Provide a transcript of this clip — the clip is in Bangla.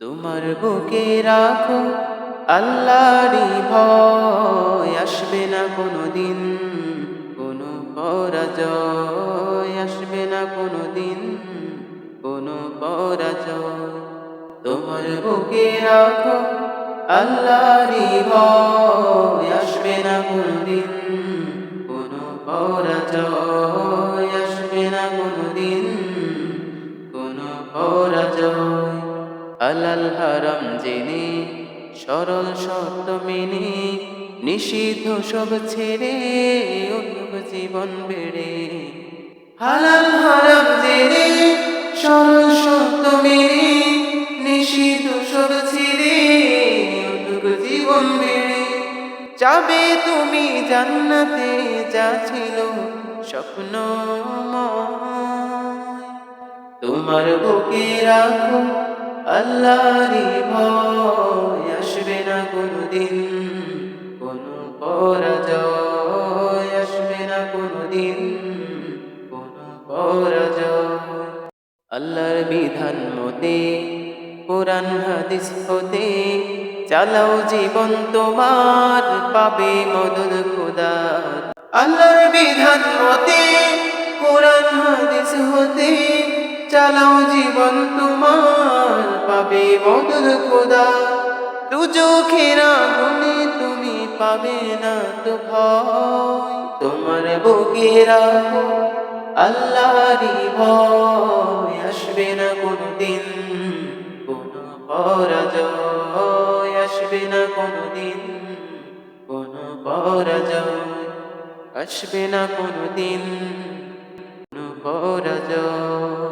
তোমার বুকে রাখো, আল্লাহরই ভয়। আসবে না কোনো দিন কোনো পরাজয়। আসবে না কোনো দিন কোনো পরাজয়। তোমার বুকে রাখো, আল্লাহরই ভয়। আসবে না কোনো দিন কোনো পরাজয়। হালাল হারাম জেনে, সরল সত্য মেনে, নিষিদ্ধ সব ছেড়ে অনুভ জীবন বেড়ে। হালাল হারাম জেনে, সরল সত্য মেনে, নিষিদ্ধ সব ছেড়ে অনুভ জীবন বেড়ে। যাবে তুমি জান্নাতে, যা ছিল স্বপ্ন তোমার বুকে রাখো আল্লাহরই ভয় আসবে না কোনো দিন কোনো পরাজয় আসবে না কোনো দিন কোনো পরাজয় আল্লাহর বিধান মতে, কোরআন, হাদিস হতে, চালাও জীবন তোমার, পাবে মদদ খোদার আল্লাহর বিধান মতে, কোরআন, হাদিস হতে, চালাও জীবন তোমার পাবে মদদ খোদা। দু দুজোখেরা গুনে তুমি পাবে না তো ভয়। তোমার বুকে রাখো আল্লাহরই ভয়। আসবে না কোনো দিন কোনো পরাজয়। আসবে না কোনো দিন কোনো পরাজয়। আসবে না কোনো দিন কোনো পরাজয়।